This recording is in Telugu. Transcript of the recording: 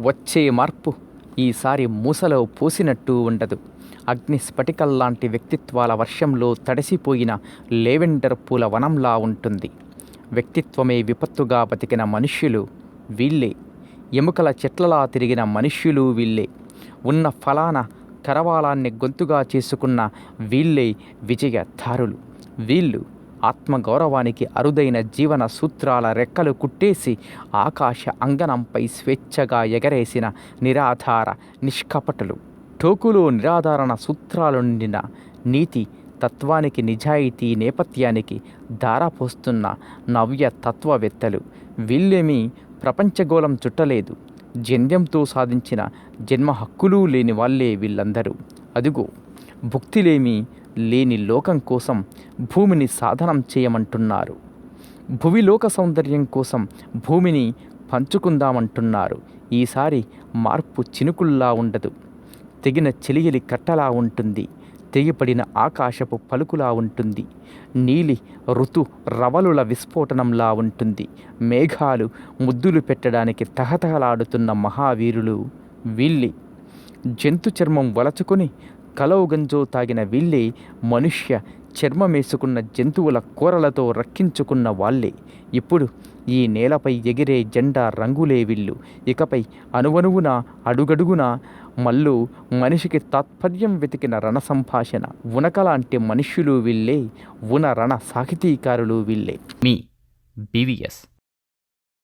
వచ్చే మార్పు ఈసారి మూసలో పోసినట్టు ఉండదు. అగ్ని స్ఫటికల్లాంటి వ్యక్తిత్వాల వర్షంలో తడిసిపోయిన లేవెండర్ పూల వనంలా ఉంటుంది. వ్యక్తిత్వమే విపత్తుగా బతికిన మనుష్యులు వీళ్ళే. ఎముకల చెట్లలా తిరిగిన మనుష్యులు వీళ్ళే. ఉన్న ఫలాన కరవాలాన్ని గొంతుగా చేసుకున్న వీళ్ళే విజయధారులు. వీళ్ళు ఆత్మగౌరవానికి అరుదైన జీవన సూత్రాల రెక్కలు కుట్టేసి ఆకాశ అంగనంపై స్వేచ్ఛగా ఎగరేసిన నిరాధార నిష్కపటులు. టోకులో నిరాధారణ సూత్రాలు నిండిన నీతి తత్వానికి నిజాయితీ నేపథ్యానికి దారపోస్తున్న నవ్య తత్వవేత్తలు. వీళ్ళేమీ ప్రపంచగోళం చుట్టలేదు. జంద్యంతో సాధించిన జన్మ హక్కులు లేని వాళ్ళే వీళ్ళందరూ. అదుగో భుక్తిలేమి లేని లోకం కోసం భూమిని సాధనం చేయమంటున్నారు. భువిలోక సౌందర్యం కోసం భూమిని పంచుకుందామంటున్నారు. ఈసారి మార్పు చినుకుల్లా ఉండదు. తెగిన చెలియలి కట్టలా ఉంటుంది. తెగిపడిన ఆకాశపు పలుకులా ఉంటుంది. నీలి ఋతు రవలుల విస్ఫోటనంలా ఉంటుంది. మేఘాలు ముద్దులు పెట్టడానికి తహతహలాడుతున్న మహావీరులు వీళ్ళి. జంతు చర్మం వలచుకొని కలవుగంజో తాగిన వీళ్ళే మనుష్య చర్మమేసుకున్న జంతువుల కూరలతో రక్కించుకున్న వాళ్ళే. ఇప్పుడు ఈ నేలపై ఎగిరే జెండా రంగులే వీళ్ళు ఇకపై అణువణువున అడుగడుగున మళ్ళు మనిషికి తాత్పర్యం వెతికిన రణ సంభాషణ ఉనకలాంటి మనుష్యులు వీళ్ళే ఉన రణ సాహితీకారులు వీళ్ళే మీ బీవీఎస్